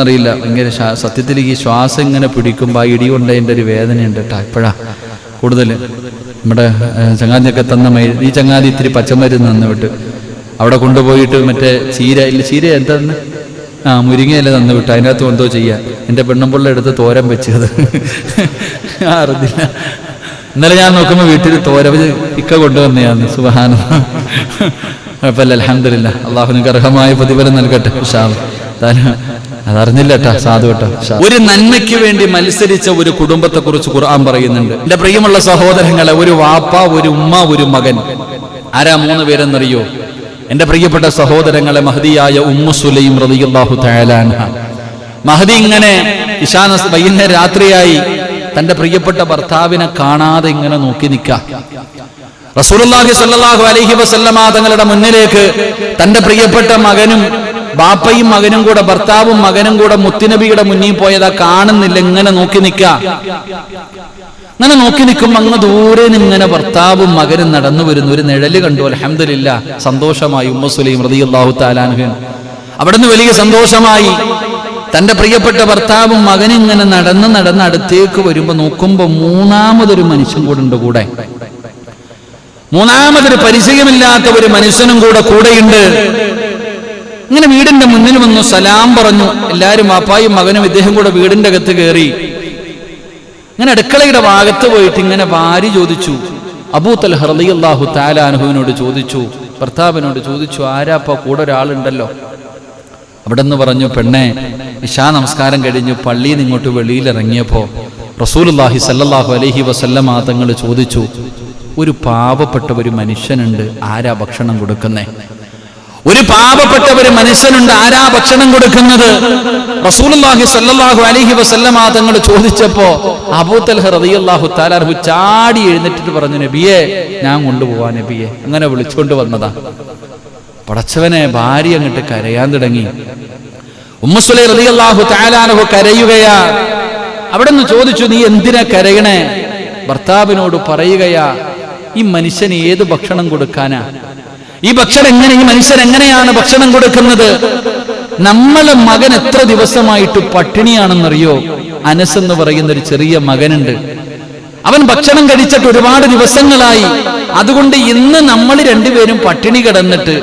അറിയില്ല. ഭയങ്കര സത്യത്തിൽ ഈ ശ്വാസം ഇങ്ങനെ പിടിക്കുമ്പോൾ ആ ഇടി കൊണ്ടതിന്റെ ഒരു വേദനയുണ്ട് കേട്ടോ ഇപ്പോഴാ. കൂടുതൽ നമ്മുടെ ചങ്ങാതിയൊക്കെ തന്ന മൈ ഈ ചങ്ങാതി ഇത്തിരി പച്ചമരുന്ന് തന്നു വിട്ട് അവിടെ കൊണ്ടുപോയിട്ട് മറ്റേ ചീര ഇല്ല ചീര എന്താന്ന് ആ മുരിങ്ങയില തന്നു വിട്ടു അതിനകത്ത് എന്തോ ചെയ്യുക എന്റെ പെണ്ണുമ്പിള്ള എടുത്ത് തോരൻ വെച്ചത്. അറിഞ്ഞില്ല. ഇന്നലെ ഞാൻ നോക്കുമ്പോൾ വീട്ടിൽ തോരവ് ഇക്ക കൊണ്ടുവന്നെയാണ് സുബഹാന കുഴപ്പമില്ല അലഹമില്ല അള്ളാഹുനിക്ക് അർഹമായ പ്രതിഫലം നൽകട്ടെ ഉഷാവ് അതറിഞ്ഞില്ല സാധു ഒരു നന്മയ്ക്ക് വേണ്ടി മത്സരിച്ച ഒരു കുടുംബത്തെ കുറിച്ച് ഖുർആൻ പറയുന്നുണ്ട്. എന്റെ പ്രിയമുള്ള സഹോദരങ്ങളെ ഒരു വാപ്പ ഒരു ഉമ്മ ഒരു മകൻ. ആരാ മൂന്ന് പേരെന്നറിയോ? എന്റെ പ്രിയപ്പെട്ട സഹോദരങ്ങളെ മഹദിയായ ഉമ്മു സുലൈം റളിയല്ലാഹു തആല അൻഹ. മഹദി ഇങ്ങനെ ഇഷാന വൈകുന്നേരം രാത്രിയായി തന്റെ പ്രിയപ്പെട്ട ഭർത്താവിനെ കാണാതെ ഇങ്ങനെ നോക്കി നിൽക്കുക റസൂലുള്ളാഹി സ്വല്ലല്ലാഹു അലൈഹി വസല്ലമ തങ്ങളുടെ മുന്നിലേക്ക് തന്റെ പ്രിയപ്പെട്ട മകനും ബാപ്പയും മകനും കൂടെ ഭർത്താവും മകനും കൂടെ മുത്തുനബിയുടെ മുന്നിൽ പോയതാ കാണുന്നില്ല. ഇങ്ങനെ നോക്കി നിൽക്ക അങ്ങനെ നോക്കി നിൽക്കുമ്പോ അങ്ങ് ദൂരെ ഇങ്ങനെ ഭർത്താവും മകനും നടന്നു വരുന്നു. ഒരു നിഴൽ കണ്ടു. അലഹമില്ല സന്തോഷമായി. ഉമ്മ സുലൈം റളിയല്ലാഹു താലാൻഹൻ അവിടുന്ന് വലിയ സന്തോഷമായി. തന്റെ പ്രിയപ്പെട്ട ഭർത്താവും ഇങ്ങനെ നടന്ന് നടന്ന് അടുത്തേക്ക് വരുമ്പോ നോക്കുമ്പോ മൂന്നാമതൊരു മനുഷ്യൻ കൂടെ ഉണ്ട് കൂടെ. മൂന്നാമതൊരു പരിചയമില്ലാത്ത ഒരു മനുഷ്യനും കൂടെ കൂടെയുണ്ട്. ഇങ്ങനെ വീടിന്റെ മുന്നിൽ വന്നു സലാം പറഞ്ഞു. എല്ലാരും അപ്പായും മകനും ഇദ്ദേഹം കൂടെ വീടിന്റെ അകത്ത് കയറി. ഇങ്ങനെ അടുക്കളയുടെ ഭാഗത്ത് പോയിട്ട് ഇങ്ങനെ ഭാര്യ ചോദിച്ചു. അബൂത്തൽ ഹർദിയല്ലാഹു താലാനുഹുവിനോട് ചോദിച്ചു. ഭർത്താവിനോട് ചോദിച്ചു ആരാപ്പ കൂടെ ഒരാളുണ്ടല്ലോ? അവിടെ നിന്ന് പറഞ്ഞു പെണ്ണെ ഇഷാ നമസ്കാരം കഴിഞ്ഞു. പള്ളിയിൽ നിന്ന് ഇങ്ങോട്ട് വെളിയിൽ ഇറങ്ങിയപ്പോ റസൂലുല്ലാഹി സല്ലാഹു അലഹി വസല്ലമ തങ്ങൾ ചോദിച്ചു ഒരു പാവപ്പെട്ട ഒരു മനുഷ്യനുണ്ട്. ആരാ ഭക്ഷണം കൊടുക്കുന്നേ? ഒരു പാപപ്പെട്ട ഒരു മനുഷ്യനുണ്ട് ആരാ ഭക്ഷണം കൊടുക്കുന്നത്? റസൂലുള്ളാഹി സ്വല്ലല്ലാഹു അലൈഹി വസല്ലമ തങ്ങൾ ചോദിച്ചപ്പോ അബൂതൽഹ റളിയല്ലാഹു തആലാഹു ചാടി എഴുന്നേറ്റിട്ട് പറഞ്ഞു നബിയെ ഞാൻ കൊണ്ടുപോവാ നബിയെ. അങ്ങനെ വിളിച്ചുകൊണ്ട് വന്നതാ. പടച്ചവനെ ഭാര്യ അങ്ങോട്ട് കരയാൻ തുടങ്ങി. ഉമ്മസുലൈ റളിയല്ലാഹു തആലാഹു കരയുകയാ. അവിടെ നിന്ന് ചോദിച്ചു നീ എന്തിനാ കരയണേ? ഭർത്താവിനോട് പറയുകയാ ഈ മനുഷ്യന് ഏത് ഭക്ഷണം കൊടുക്കാനാ? ഈ ഭക്ഷണം എങ്ങനെ ഈ മനുഷ്യൻ എങ്ങനെയാണ് ഭക്ഷണം കൊടുക്കുന്നത്? നമ്മളെ മകൻ എത്ര ദിവസമായിട്ട് പട്ടിണിയാണെന്നറിയോ? അനസ് എന്ന് പറയുന്ന ഒരു ചെറിയ മകനുണ്ട്. അവൻ ഭക്ഷണം കഴിച്ചിട്ട് ഒരുപാട് ദിവസങ്ങളായി. അതുകൊണ്ട് ഇന്ന് നമ്മൾ രണ്ടുപേരും പട്ടിണി കിടന്നിട്ട്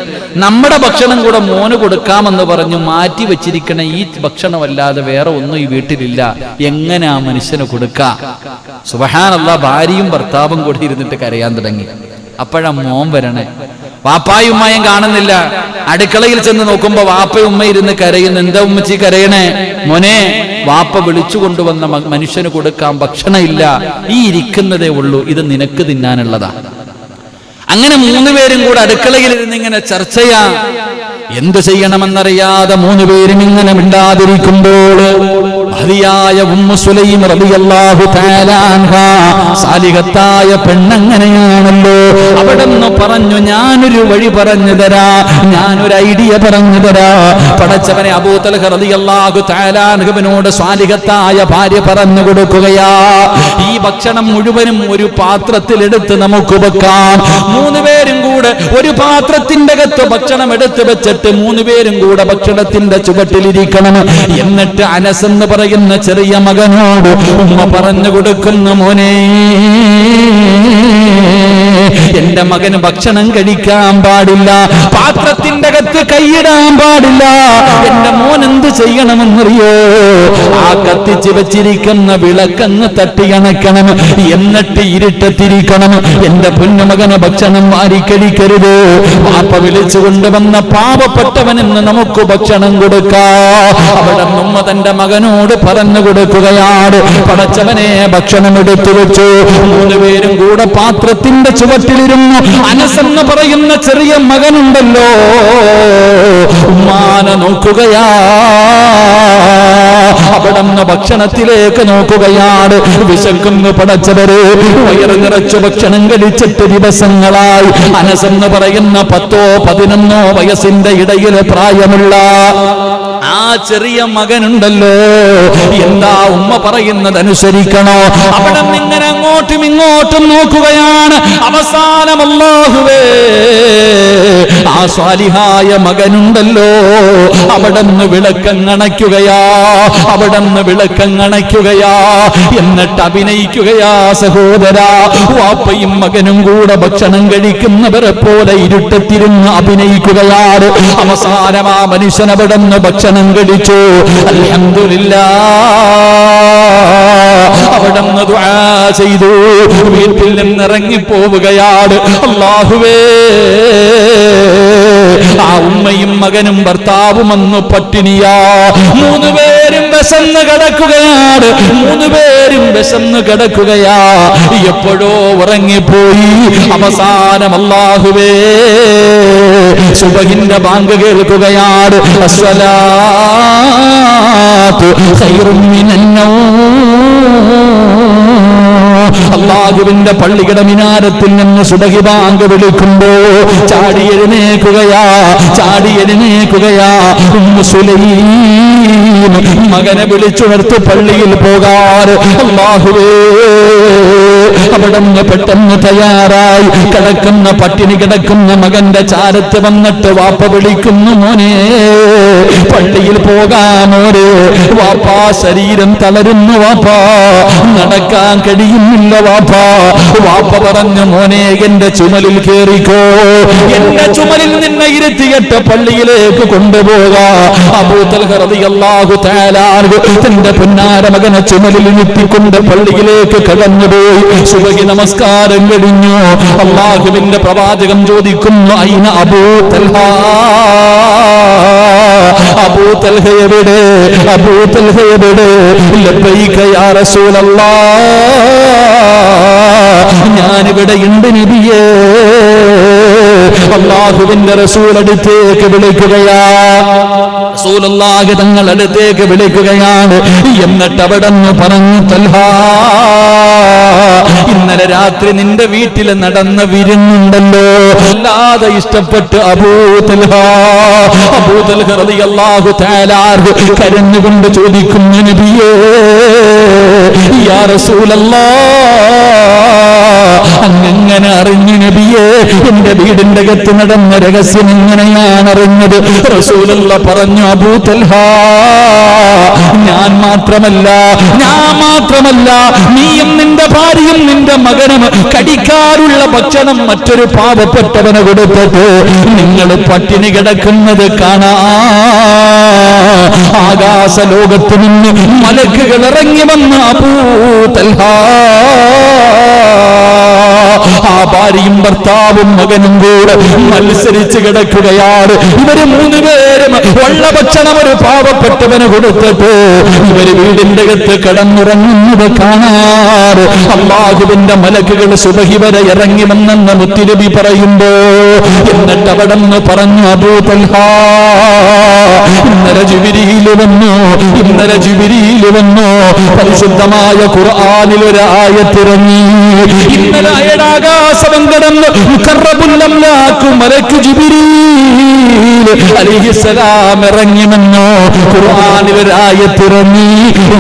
നമ്മുടെ ഭക്ഷണം കൂടെ മോന് കൊടുക്കാമെന്ന് പറഞ്ഞു മാറ്റി വെച്ചിരിക്കണ ഈ ഭക്ഷണമല്ലാതെ വേറെ ഒന്നും ഈ വീട്ടിലില്ല. എങ്ങനെ ആ മനുഷ്യന് കൊടുക്കാം? സുബഹാനല്ല ഭാര്യയും ഭർത്താവും കൂടി ഇരുന്നിട്ട് കരയാൻ തുടങ്ങി. അപ്പോഴാ മോൻ വരണേ. വാപ്പായും ഉമ്മയും കാണുന്നില്ല. അടുക്കളയിൽ ചെന്ന് നോക്കുമ്പോ വാപ്പ ഉമ്മ ഇരുന്ന് കരയുന്നു. എന്താ ഉമ്മച്ചി കരയണേ? മോനെ വാപ്പ വിളിച്ചു കൊണ്ടുവന്ന മനുഷ്യന് കൊടുക്കാൻ ഭക്ഷണമില്ല. ഈ ഇരിക്കുന്നതേ ഉള്ളൂ. ഇത് നിനക്ക് തിന്നാനുള്ളതാ. അങ്ങനെ മൂന്നുപേരും കൂടെ അടുക്കളയിൽ ഇരുന്ന് ഇങ്ങനെ ചർച്ചയാ എന്ത് ചെയ്യണമെന്നറിയാതെ മൂന്ന് പേരും ഇങ്ങനെ മിണ്ടാതിരിക്കുമ്പോൾ മഹതിയായ ഉമ്മു സുലൈം അൻഹ സാലിഹത്തായ പെണ്ണങ്ങനെയാണല്ലോ. അവിടെന്ന് പറഞ്ഞു ഞാനൊരു വഴി പറഞ്ഞു തരാ ഞാനൊരു ഐഡിയ പറഞ്ഞു തരാ. പടച്ചവനെ അബൂതൽഹ റബിയല്ലാഹു തആല അൻഹുവിനോട് സാലിഹത്തായ ഭാര്യ പറഞ്ഞു കൊടുക്കുകയാ. ഈ ഭക്ഷണം മുഴുവനും ഒരു പാത്രത്തിലെടുത്ത് നമുക്ക് വെക്കാം. മൂന്നുപേരും കൂടെ ഒരു പാത്രത്തിന്റെ അകത്ത് ഭക്ഷണം എടുത്ത് വെച്ചിട്ട് മൂന്ന് പേരും കൂടെ ഭക്ഷണത്തിന്റെ ചുവട്ടിലിരിക്കണം. എന്നിട്ട് അനസ് എന്ന് പറയുന്ന ചെറിയ മകനോട് ഉമ്മ പറഞ്ഞു കൊടുക്കുന്ന മോനെ എന്റെ മകന് ഭക്ഷണം കഴിക്കാൻ പാടില്ല. പാത്രത്തിന്റെ അകത്ത് കൈയിടാൻ പാടില്ല. എന്റെ മോൻ എന്ത് ചെയ്യണമെന്നറിയോ? ആ കത്തിച്ച് വെച്ചിരിക്കുന്ന വിളക്കങ്ങ് തട്ടിയണക്കണം എന്നിട്ട് ഇരുട്ടത്തിരിക്കണം. എന്റെ പൊന്നുമകന് ഭക്ഷണം വാരിക്കഴിക്കരുത് പാപ്പ വിളിച്ചു കൊണ്ടുവന്ന പാവപ്പെട്ടവനെന്ന് നമുക്ക് ഭക്ഷണം കൊടുക്കാം. അവിടെ ഉമ്മ തന്റെ മകനോട് പറഞ്ഞു കൊടുക്കുകയാണ്. പടച്ചവനെ ഭക്ഷണം എടുത്തു വെച്ചു. മൂന്ന് പേരും കൂടെ പാത്രത്തിന്റെ ചുവട്ടിലിരുന്നു അനസെന്ന് പറയുന്ന ചെറിയ മകനുണ്ടല്ലോ. ഉമ്മാനെ നോക്കുകയാ. അവിടുന്ന് ഭക്ഷണത്തിലേക്ക് നോക്കുകയാണ്. വിശക്കുന്നു പടച്ചവര്. വയറ് നിറച്ചു ഭക്ഷണം കഴിച്ചിട്ട് ദിവസങ്ങളായി. അനസെന്ന് പറയുന്ന പത്തോ പതിനൊന്നോ വയസ്സിന്റെ ഇടയിലെ പ്രായമുള്ള ആ ചെറിയ മകനുണ്ടല്ലോ. എന്താ ഉമ്മ പറയുന്നത് അനുസരിക്കണോ അവിടെ ഇങ്ങനെ അങ്ങോട്ടും ഇങ്ങോട്ടും നോക്കുകയാണ്. അവസാനം അല്ലാഹുവേ ആ സ്വാലിഹായ മകനുണ്ടല്ലോ. അവിടെ നിന്ന് വിളക്കങ്ങണയ്ക്കുകയാ അവിടെ നിന്ന് വിളക്കങ്ങണയ്ക്കുകയാ എന്നിട്ട് അഭിനയിക്കുകയാ സഹോദര. വാപ്പയും മകനും കൂടെ ഭക്ഷണം കഴിക്കുന്നവരെ പോലെ ഇരുട്ടത്തിരുന്ന് അഭിനയിക്കുകയാണ്. അവസാനം ആ മനുഷ്യൻ അവിടെ നിന്ന് ഭക്ഷണം കഴിച്ചു അൽഹംദുലില്ലാ. അവിടെ ദുആ ചെയ്തു. വീട്ടിൽ നിന്നിറങ്ങി പോവുകയാണ് അള്ളാഹുവേ ആ ഉമ്മയും മകനും ഭർത്താവും അന്ന് പട്ടിണിയാ. മൂന്ന് പേരും വിശന്ന് കിടക്കുകയാണ്. മൂന്ന് പേരും വിശന്ന് കിടക്കുകയാ. എപ്പോഴോ ഉറങ്ങിപ്പോയി. അവസാനം അല്ലാഹുവേ സുബഹിന്റെ ബാങ്ക് കേൾക്കുകയാണ്. അള്ളാഹുവിന്റെ പള്ളിയുടെ മിനാരത്തിൽ നിന്ന് സുബഹി ബാങ്ക് വിളിക്കുമ്പോ ചാടി എഴുന്നേക്കുകയാ ചാടി എഴുന്നേക്കുകയാ മകനെ വിളിച്ചുണർത്തി പള്ളിയിൽ പോകാറ് അള്ളാഹുവേ അവിടെ നിന്ന് പെട്ടെന്ന് തയ്യാറായി. കിടക്കുന്ന പട്ടിണി കിടക്കുന്ന മകന്റെ ചാരത്ത് വന്നിട്ട് വാപ്പ വിളിക്കുന്നു മോനെ. പള്ളിയിൽ പോകാമോരെ വാപ്പാ ശരീരം തളരുന്നു വാപ്പാ. നടക്കാൻ കഴിയുന്നില്ല വാപ്പാ. വാപ്പ പറഞ്ഞു മോനെ എന്റെ ചുമലിൽ കേറിക്കോ. എന്റെ ചുമലിൽ നിന്നെ ഇരുത്തിയിട്ട് പള്ളിയിലേക്ക് കൊണ്ടുപോകാ. അബൂത്തൽഹു തന്റെ പൊന്നാര മകനെ ചുമലിൽ ഇരുത്തിക്കൊണ്ട് പള്ളിയിലേക്ക് കടന്നുപോയി. സുബഹി നമസ്കാരം കഴിഞ്ഞു. അള്ളാഹുവിന്റെ പ്രവാചകം ചോദിക്കുന്നു അയിന അബൂ എവിടെ അബൂ തൽഹ എവിടെ ലബ്ബൈക യാ റസൂലല്ലാഹ് ഞാനിവിടെ ഉണ്ട് നബിയേ. അള്ളാഹുവിന്റെ റസൂൽ അടുത്തേക്ക് വിളിക്കുകയാ. റസൂലുള്ളാഹി തങ്ങൾ അടുത്തേക്ക് വിളിക്കുകയാണ്. എന്നിട്ട് അവിടെ പറഞ്ഞു തൽഹാ ഇന്നലെ രാത്രി നിന്റെ വീട്ടിൽ നടന്ന വിരുന്നുണ്ടല്ലോ. അല്ലാതെ ഇഷ്ടപ്പെട്ട് അബൂതൽഹ അൻഹു കരഞ്ഞുകൊണ്ട് ചോദിക്കുന്നു നബിയേ യാ റസൂലല്ലാഹ് അങ്ങനെ അറിഞ്ഞു നബിയേ? എന്റെ വീടിന്റെ അകത്ത് നടന്ന രഹസ്യം എങ്ങനെയാണ് അറിഞ്ഞത്? റസൂലുള്ള പറഞ്ഞു അബൂതൽഹ ഞാൻ മാത്രമല്ല ഞാൻ മാത്രമല്ല നീയും നിന്റെ ഭാര്യയും നിന്റെ മകനും കടിക്കാറുള്ള ഭക്ഷണം മറ്റൊരു പാവപ്പെട്ടവന് കൊടുത്തിട്ട് നിങ്ങൾ പട്ടിണി കിടക്കുന്നത് കാണാ. ആകാശ ലോകത്ത് നിന്ന് മലക്കുകൾ ഇറങ്ങി വന്ന് അബൂതൽഹാ ആ ഭാര്യയും ഭർത്താവും മകനും കൂടെ മത്സരിച്ച് കിടക്കുകയാണ്. ഇവർ മൂന്ന് പേരും ഉള്ള ഭക്ഷണം ഒരു പാവപ്പെട്ടവന് കൊടുത്തിട്ട് ഇവർ വീടിന്റെ അകത്ത് കടന്നിറങ്ങുന്നത് കാണാറ് അള്ളാഹുവിന്റെ മലക്കുകൾ സുബഹി വരെ ഇറങ്ങി വന്നെന്ന് മുത്തിരബി പറയുമ്പോ എന്നിട്ട് അവിടെ നിന്ന് പറഞ്ഞു അബൂതൽഹാ ഇന്നലെ ജുബിരിയിൽ വന്നു ഇന്നലെ ജുബിരിയിൽ വന്നു. പരിശുദ്ധമായ ഖുർആാനിൽ ഒരു ആയത്തിറങ്ങി. ഇന്നലെ അയടാകാശം കടന്ന് മലക്ക് ജുബിരി അലിഹിസലാം ഇറങ്ങി നിന്നു ഖുർആാനിൽ ഒരു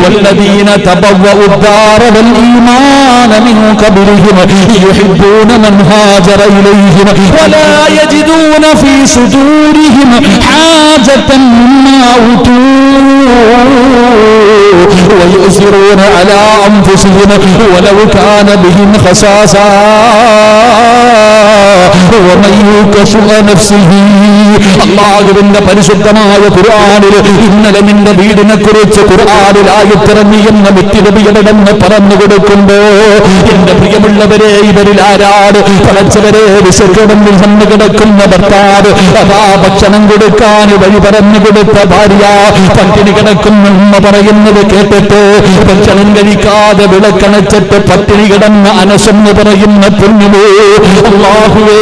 വല്ലദീന തബവ്വ ഉദ്ദാറ വൽ ഈമാന മിൻ ഖബരിഹിം യുഹിബ്ബൂന മൻ ഹാജറ ഇലൈഹിം വലാ യജിദൂന ഫീ സുദൂരിഹിം ഹാജതൻ ويؤثرون على أنفسهم ولو كان بهم خصاصة. ومن شح نفسه അള്ളാഹുവിന്റെ പരിശുദ്ധമായ ഖുർആനിൽ ഇന്നലെ നിന്റെ വീടിനെ കുറിച്ച് ഖുർആനിൽ ആയിത്തിറങ്ങി എന്ന വ്യക്തിരവികളെന്ന് പറഞ്ഞു കൊടുക്കുമ്പോ എന്റെ പ്രിയമുള്ളവരെ ഇവരിൽ ആരാട് പടച്ചവരെ വിശക്കടമ്പിൽ വന്നു കിടക്കുന്ന ഭർത്താവ് അതാ ഭക്ഷണം കൊടുക്കാൻ വഴി പറഞ്ഞു കൊടുത്ത ഭാര്യ പട്ടിണി കിടക്കുന്ന ഉമ്മ പറയുന്നത് കേട്ടിട്ട് ഭക്ഷണം കഴിക്കാതെ വിളക്കണച്ചിട്ട് പട്ടിണി കിടന്ന അനസെന്ന് പറയുന്ന പുണ്യവേ അള്ളാഹുവേ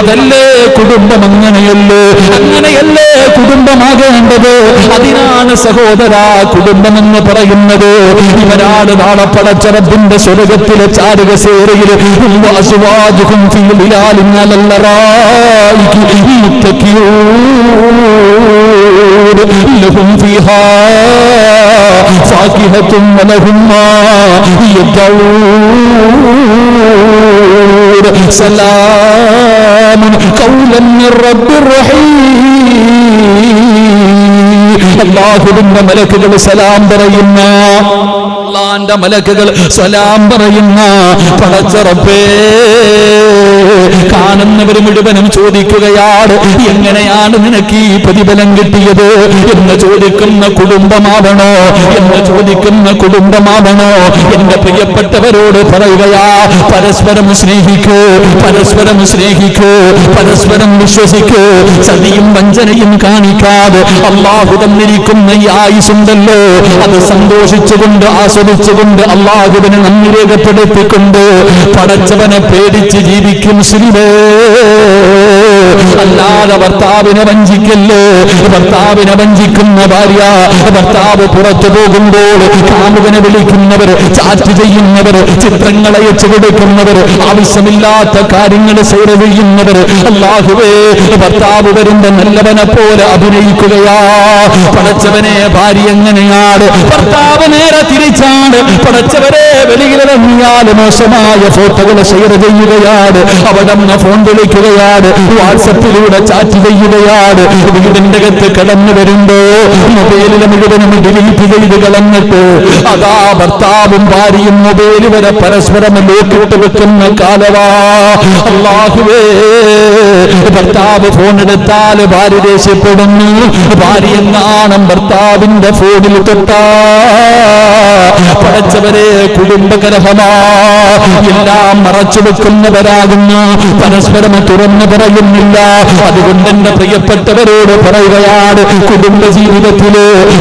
അതല്ലേ കുടുംബം അങ്ങനെയല്ലേ? അങ്ങനെയല്ലേ കുടുംബമാകേണ്ടത് അതിനാണ് സഹോദര കുടുംബമെന്ന് പറയുന്നത് ഇവരാണ് നാളെ പടച്ചറബിന്റെ സ്വർഗത്തിലെ ചാരുക സേരയിൽ അസുവാജുഹും لهم فيها فاكهة ولهم ما يدعون سلام قولا من رب رحيم അള്ളാഹുവിന്റെ മലക്കുകൾ സലാം പറയുന്ന അള്ളാന്റെ മലക്കുകൾ സലാം പറയുന്ന പടച്ചറപ്പേ കാണുന്നവർ മുഴുവനും ചോദിക്കുകയാണ് എങ്ങനെയാണ് നിനക്ക് ഈ പ്രതിഫലം കിട്ടിയത്? എന്ന് ചോദിക്കുന്ന കുടുംബമാവണോ? എന്ന് ചോദിക്കുന്ന കുടുംബമാവണോ? എന്റെ പ്രിയപ്പെട്ടവരോട് പറയുകയാ പരസ്പരം സ്നേഹിക്കൂ പരസ്പരം സ്നേഹിക്കൂ പരസ്പരം വിശ്വസിക്കൂ ചതിയും വഞ്ചനയും കാണിക്കാതെ അള്ളാഹു തന്നിരിക്കുന്ന ഈ ആയുസുണ്ടല്ലോ അത് സന്തോഷിച്ചുകൊണ്ട് ആസ്വദിച്ചുകൊണ്ട് അള്ളാഹുവിനെ നന്ദി രേഖപ്പെടുത്തിക്കൊണ്ട് പടച്ചവനെ പേടിച്ച് ജീവിക്കും അല്ലാതെ ഭർത്താവിനെ വഞ്ചിക്കല്ലേ? ഭർത്താവിനെ വഞ്ചിക്കുന്ന ഭാര്യ ഭർത്താവ് പുറത്തു പോകുമ്പോൾ കാമുകനെ വിളിക്കുന്നവർ ചാറ്റ് ചെയ്യുന്നവർ ചിത്രങ്ങൾ അയച്ചു കൊടുക്കുന്നവർ ആവശ്യമില്ലാത്ത കാര്യങ്ങൾ സേവ ചെയ്യുന്നവർ അല്ലാഹുവേ ഭർത്താവ് വരുമ്പോ നല്ലവനെ പോലെ അഭിനയിക്കുകയാ. പടച്ചവനെ ഭാര്യ എങ്ങനെയാണ്? ഭർത്താവ് നേരെ തിരിച്ചാണ്. പടച്ചവരെ വെളിയിലിറങ്ങിയാൽ മോശമായ ഫോട്ടോകൾ ഷെയർ ചെയ്യുകയാണ്. അവിടെ നിന്ന് ഫോൺ വിളിക്കുകയാണ്. വാട്സപ്പിലൂടെ ചാറ്റ് ചെയ്യുകയാണ്. വീടിന്റെ അകത്ത് കടന്നു വരുമ്പോ മൊബൈലിലെ മുഴുവനും ഡിലീറ്റ് ചെയ്ത് കളഞ്ഞിട്ട് അതാ ഭർത്താവും ഭാര്യയും മൊബൈൽ വരെ പരസ്പരം ലോക്കിട്ട് വെക്കുന്ന കാലവാ. അള്ളാഹുവേ ഭർത്താവ് ഫോൺ എടുത്താൽ ഭാര്യ ദേഷ്യപ്പെടുന്നു. ഭാര്യ നാണം ഭർത്താവിന്റെ ഫോണിൽ തൊട്ടാ. പടച്ചവരെ കുടുംബഗ്രഹമാ എല്ലാം മറച്ചു വെക്കുന്നവരാകുന്നു. പരസ്പരം തുറന്നു പറയുന്നില്ല. അതുകൊണ്ട് എന്റെ പ്രിയപ്പെട്ടവരോട് പറയുകയാണ് കുടുംബ ജീവിതത്തിൽ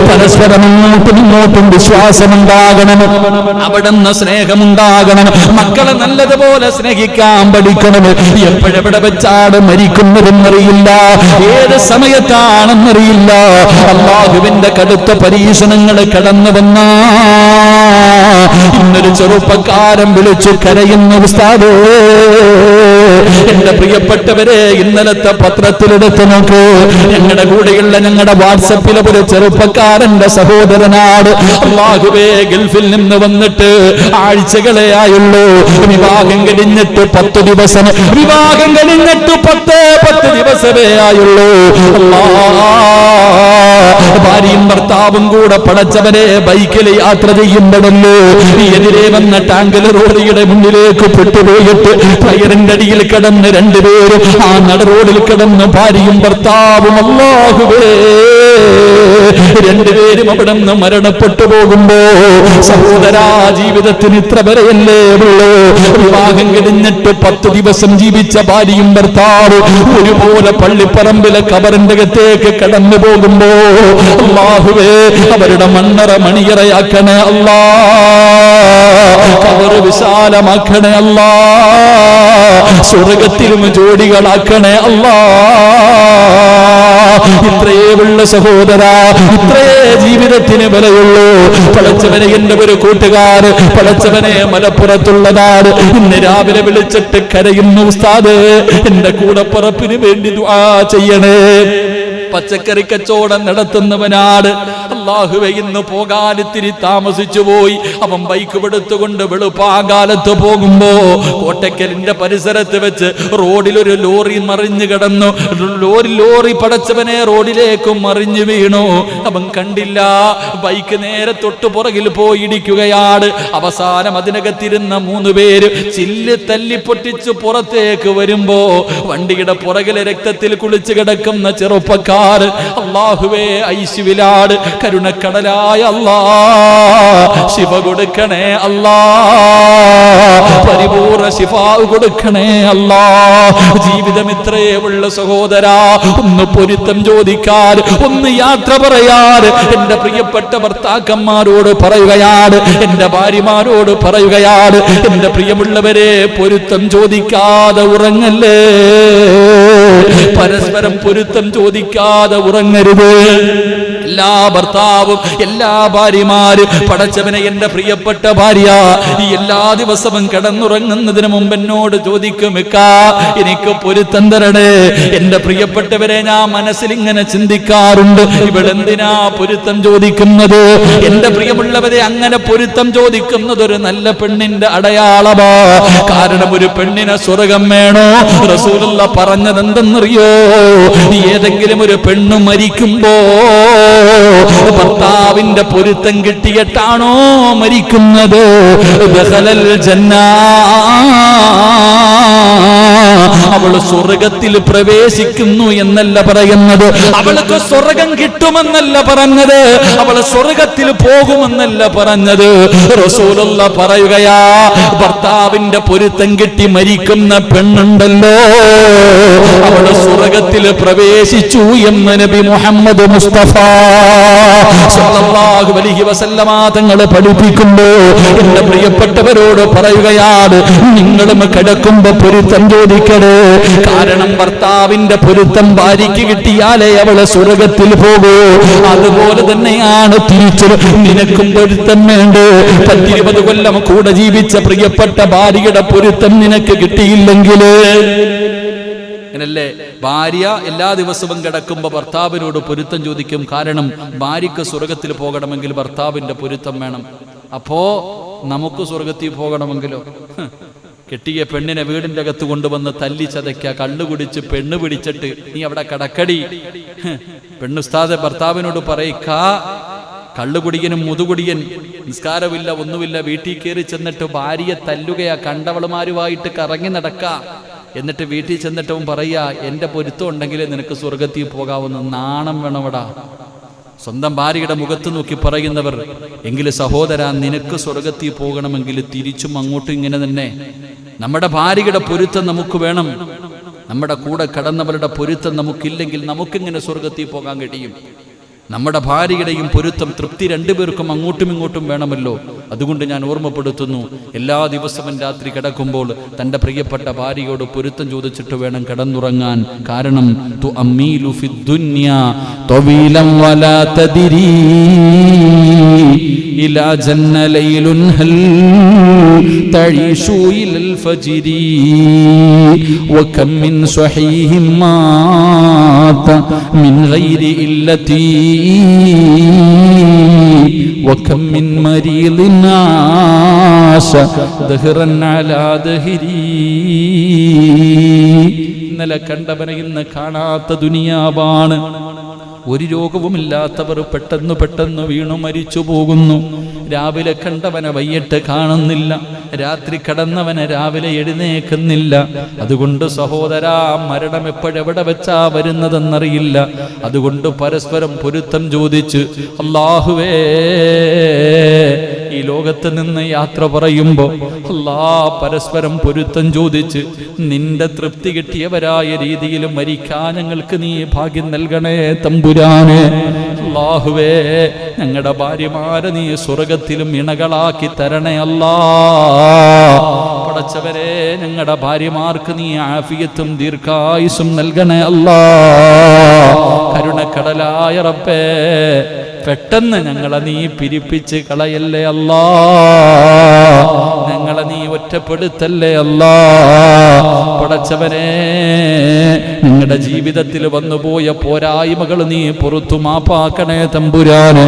പരസ്പരം ഇങ്ങോട്ടും ഇങ്ങോട്ടും വിശ്വാസമുണ്ടാകണം. അവിടുന്ന് സ്നേഹമുണ്ടാകണം. മക്കളെ നല്ലതുപോലെ സ്നേഹിക്കാൻ പഠിക്കണം. എപ്പോഴെവിടെ വെച്ചാണ് മരിക്കുന്നതെന്നറിയില്ല. ഏത് സമയത്താണെന്നറിയില്ല. അള്ളാഹുവിന്റെ കടുത്ത പരീക്ഷണങ്ങൾ കടന്നു വന്ന ഇന്നൊരു ചെറുപ്പക്കാരൻ വിളിച്ചു കരയുന്ന ഉസ്താദേ. എന്റെ പ്രിയപ്പെട്ടവരെ ഇന്നലത്തെ പത്രത്തിലെടുത്ത് നോക്കൂ. ഞങ്ങളുടെ കൂടെയുള്ള ഞങ്ങളുടെ വാട്സപ്പിലെ ഒരു ചെറുപ്പക്കാരന്റെ സഹോദരനാണ്. അള്ളാഹുവേ ഗൾഫിൽ നിന്ന് വന്നിട്ട് ആഴ്ചകളെ ആയുള്ളൂ. വിവാഹം കഴിഞ്ഞിട്ട് പത്ത് ദിവസം വിവാഹം കഴിഞ്ഞിട്ട് പത്ത് പത്ത് ദിവസമേ ആയുള്ളൂ. അല്ലാ ഭാര്യയും ഭർത്താവും കൂടെ പടച്ചവരെ ബൈക്കിൽ യാത്ര ചെയ്യുമ്പോഴല്ലോ എതിരെ വന്ന ടാങ്കർ റോഡിയുടെ മുന്നിലേക്ക് പെട്ടുപോയിട്ട് ടയറിന്റെ അടിയിൽ കിടന്ന് രണ്ടുപേരും ആ നട റോഡിൽ കിടന്ന് ഭാര്യയും ഭർത്താവും അല്ലാഹുവേ രണ്ടുപേരും അവിടെ നിന്ന് മരണപ്പെട്ടു പോകുമ്പോ സഹോദരാ ജീവിതത്തിന് ഇത്ര വരെയല്ലേ ഉള്ളൂ? വിവാഹം കഴിഞ്ഞിട്ട് പത്ത് ദിവസം ജീവിച്ച ഭാര്യയും ഭർത്താവ് ഒരുപോലെ പള്ളിപ്പറമ്പിലെ കബറിന്റെ അകത്തേക്ക് കടന്നു പോകുമ്പോ അള്ളാഹുവേ അവരുടെ മണ്ണറ മണിയറയാക്കണേ അല്ലാ. കബറ് വിശാലമാക്കണേ അല്ലാ. സ്വർഗത്തിലും ജോഡികളാക്കണേ അല്ലാ. ഇത്രയേ ഉള്ള സഹോദര ഇത്രയേ ജീവിതത്തിന് വിലയുള്ളൂ. പടച്ചവനെ എന്റെ ഒരു കൂട്ടുകാർ പടച്ചവനെ മലപ്പുറത്തുള്ളതാണ്. ഇന്ന് രാവിലെ വിളിച്ചിട്ട് കരയുന്ന ഉസ്താദ് എന്റെ കൂടപ്പുറപ്പിന് വേണ്ടി ദുആ ചെയ്യണേ. പച്ചക്കറി കച്ചവടം നടത്തുന്നവനാണ്. അള്ളാഹുവെ ഇന്ന് പോകാൻ ഇത്തിരി താമസിച്ചു പോയി. അവൻ ബൈക്ക് എടുത്തുകൊണ്ട് വെളുപ്പാകാലത്ത് പോകുമ്പോ കോട്ടക്കലിന്റെ പരിസരത്ത് വെച്ച് റോഡിൽ ഒരു ലോറി മറിഞ്ഞു കിടന്നു. ലോറി ലോറി പടച്ചവനെ റോഡിലേക്കും മറിഞ്ഞു വീണു. അവൻ കണ്ടില്ല ബൈക്ക് നേരെ തൊട്ടു പുറകിൽ പോയി ഇടിക്കുകയാണ്. അവസാനം അതിനകത്തിരുന്ന മൂന്ന് പേര് ചില്ല് തല്ലി പൊട്ടിച്ച് പുറത്തേക്ക് വരുമ്പോ വണ്ടിയുടെ പുറകിലെ രക്തത്തിൽ കുളിച്ചു കിടക്കുന്ന ചെറുപ്പക്കാർ അള്ളാഹുവേ ഐശുവിലാട് കരുണക്കടലായ ശിവ കൊടുക്കണേ അല്ലാ. പരിപൂർണ ശിഫാവ് കൊടുക്കണേ അല്ലാ. ജീവിതം ഇത്രയേ ഉള്ള സഹോദരാ ഒന്ന് പൊരുത്തം ചോദിക്കാൻ ഒന്ന് യാത്ര പറയാൻ. എന്റെ പ്രിയപ്പെട്ട ഭർത്താക്കന്മാരോട് പറയുകയാണ് എന്റെ ഭാര്യമാരോട് പറയുകയാണ് എന്റെ പ്രിയമുള്ളവരെ പൊരുത്തം ചോദിക്കാതെ ഉറങ്ങല്ലേ? പരസ്പരം പൊരുത്തം ചോദിക്കാതെ ഉറങ്ങരുത്. എല്ലാ ഭർത്താവും എല്ലാ ഭാര്യമാരും പടച്ചവനെ എന്റെ പ്രിയപ്പെട്ട ഭാര്യ ഈ എല്ലാ ദിവസവും കിടന്നുറങ്ങുന്നതിന് മുമ്പ് എന്നോട് ചോദിക്കും "ഇക്കാ, എനിക്ക് പൊരുത്തം തരണേ. എന്റെ പ്രിയപ്പെട്ടവരെ ഞാൻ മനസ്സിൽ ഇങ്ങനെ ചിന്തിക്കാറുണ്ട് എന്തിനാ പൊരുത്തം ചോദിക്കുന്നത്? എന്റെ പ്രിയമുള്ളവരെ അങ്ങനെ പൊരുത്തം ചോദിക്കുന്നത് ഒരു നല്ല പെണ്ണിന്റെ അടയാളമാ. കാരണം ഒരു പെണ്ണിനെ സ്വർഗം വേണോ? റസൂലുള്ള പറഞ്ഞത് എന്തെന്നറിയോ ഏതെങ്കിലും ഒരു പെണ്ണ് മരിക്കുമ്പോ ഭർത്താവിന്റെ പൊരുത്തം കിട്ടിയിട്ടാണോ മരിക്കുന്നത്? ബഹലൽ ജന്നാ. അവൾ സ്വർഗത്തിൽ പ്രവേശിക്കുന്നു എന്നല്ല പറയുന്നത്. അവൾക്ക് സ്വർഗം കിട്ടുമെന്നല്ല പറഞ്ഞത്. അവൾ സ്വർഗത്തിൽ പോകുമെന്നല്ല പറഞ്ഞത്. റസൂലുള്ള പറയുകയാ ഭർത്താവിന്റെ പൊരുത്തം കിട്ടി മരിക്കുന്ന പെണ്ണുണ്ടല്ലോ. അവൾ സ്വർഗത്തിൽ പ്രവേശിച്ചു എന്ന് നബി മുഹമ്മദ് മുസ്തഫ സല്ലല്ലാഹു അലൈഹി വസല്ലമ എന്റെ പ്രിയപ്പെട്ടവരോട് പറയുകയാണ് നിങ്ങളും കിടക്കുമ്പോ പൊരുത്തം ചോദിക്കണേ. കാരണം ഭർത്താവിന്റെ പൊരുത്തം ഭാര്യയ്ക്ക് കിട്ടിയാലേ അവളെ സ്വർഗത്തിൽ പോകൂ. അതുപോലെ തന്നെയാണ് തിരിച്ചു നിനക്കും പൊരുത്തം വേണ്ടേ. പത്തിരുപത് കൊല്ലം കൂടെ ജീവിച്ച പ്രിയപ്പെട്ട ഭാര്യയുടെ പൊരുത്തം നിനക്ക് കിട്ടിയില്ലെങ്കിൽ. അങ്ങനല്ലേ? ഭാര്യ എല്ലാ ദിവസവും കിടക്കുമ്പോൾ ഭർത്താവിനോട് പൊരുത്തം ചോദിക്കും. കാരണം ഭാര്യയ്ക്ക് സ്വർഗത്തിൽ പോകണമെങ്കിൽ ഭർത്താവിന്റെ പൊരുത്തം വേണം. അപ്പോ നമുക്ക് സ്വർഗത്തിൽ പോകണമെങ്കിലോ? കെട്ടിയ പെണ്ണിനെ വീടിന്റെ അകത്ത് കൊണ്ടുവന്ന് തല്ലി ചതയ്ക്ക കള്ളു കുടിച്ച് പെണ്ണ് പിടിച്ചിട്ട് നീ അവിടെ കടക്കടി. പെണ്ണുസ്താദ് ഭർത്താവിനോട് പറയിക്ക കള്ളുകുടിയനും മുതുകുടിയൻ നിസ്കാരമില്ല ഒന്നുമില്ല വീട്ടിൽ കയറി ചെന്നിട്ട് ഭാര്യയെ തല്ലുകയാ കണ്ടവളുമാരുമായിട്ട് കറങ്ങി നടക്ക. എന്നിട്ട് വീട്ടിൽ ചെന്നിട്ടും പറയാ എന്റെ പൊരുത്തം ഉണ്ടെങ്കിൽ നിനക്ക് സ്വർഗത്തിൽ പോകാവുന്ന നാണം വേണവടാ. സ്വന്തം ഭാര്യയുടെ മുഖത്ത് നോക്കി പറയുന്നവർ എങ്കിലും സഹോദര നിനക്ക് സ്വർഗത്തിൽ പോകണമെങ്കിൽ തിരിച്ചും അങ്ങോട്ടും ഇങ്ങനെ തന്നെ. നമ്മുടെ ഭാര്യയുടെ പൊരുത്തം നമുക്ക് വേണം. നമ്മുടെ കൂടെ കടന്നവരുടെ പൊരുത്തം നമുക്കില്ലെങ്കിൽ നമുക്കിങ്ങനെ സ്വർഗത്തിൽ പോകാൻ കഴിയും. നമ്മുടെ ഭാര്യയുടെയും പൊരുത്തം തൃപ്തി രണ്ടുപേർക്കും അങ്ങോട്ടും ഇങ്ങോട്ടും വേണമല്ലോ. അതുകൊണ്ട് ഞാൻ ഓർമ്മപ്പെടുത്തുന്നു എല്ലാ ദിവസവും രാത്രി കിടക്കുമ്പോൾ തൻ്റെ പ്രിയപ്പെട്ട ഭാര്യയോട് പൊരുത്തം ചോദിച്ചിട്ട് വേണം കിടന്നുറങ്ങാൻ കാരണം തു അമ്മീലു ഫിദ്ദുന്യ ത്വവീലം വലാ തദിരീ ഇലാ ജന്ന ലൈലുൻ ഹൽ തഴീഷു ഇലൽ ഫജിരി وكم من صحيح مات من غير إلتي وكم من مريض عاش دهرا على دهري ഇന്നലെ കണ്ടവനെ ഇന്ന് കാണാത്ത ദുനിയാവാണ് ഒരു രോഗവുമില്ലാത്തവർ പെട്ടെന്ന് പെട്ടെന്ന് വീണു മരിച്ചു പോകുന്നു. രാവിലെ കണ്ടവനെ വൈകിട്ട് കാണുന്നില്ല. രാത്രി കടന്നവനെ രാവിലെ എഴുന്നേക്കുന്നില്ല അതുകൊണ്ട് സഹോദരാ മരണം എപ്പോഴെവിടെ വെച്ചാ വരുന്നതെന്നറിയില്ല. അതുകൊണ്ട് പരസ്പരം പൊരുത്തം ചോദിച്ച് അള്ളാഹുവേ ഈ ലോകത്ത് നിന്ന് യാത്ര പറയുമ്പോൾ അല്ലാ പരസ്പരം പൊരുത്തം ചോദിച്ച് നിന്റെ തൃപ്തി കിട്ടിയവരായ രീതിയിൽ മരിക്കാൻ ഞങ്ങൾക്ക് നീ ഭാഗ്യം നൽകണേ തമ്പുരാനെ. അല്ലാഹുവേ ഞങ്ങളുടെ ഭാര്യമാരെ നീ സ്വർഗത്തിലും ഇണകളാക്കി തരണേ അല്ലാ. പടച്ചവരെ ഞങ്ങളുടെ ഭാര്യമാർക്ക് നീ ആഫിയത്തും ദീർഘായുസും നൽകണേ അല്ലാ. കരുണക്കടലായ റബ്ബേ പെട്ടെന്ന് ഞങ്ങളെ നീ പിരിപ്പിച്ച് കളയല്ലേ അല്ലാ? ഞങ്ങളെ നീ ഒറ്റപ്പെടുത്തല്ലേ അല്ലാ? പടച്ചവനെ നിങ്ങളുടെ ജീവിതത്തിൽ വന്നുപോയ പോരായ്മകൾ നീ പുറത്തു മാപ്പാക്കണേ തമ്പുരാന്.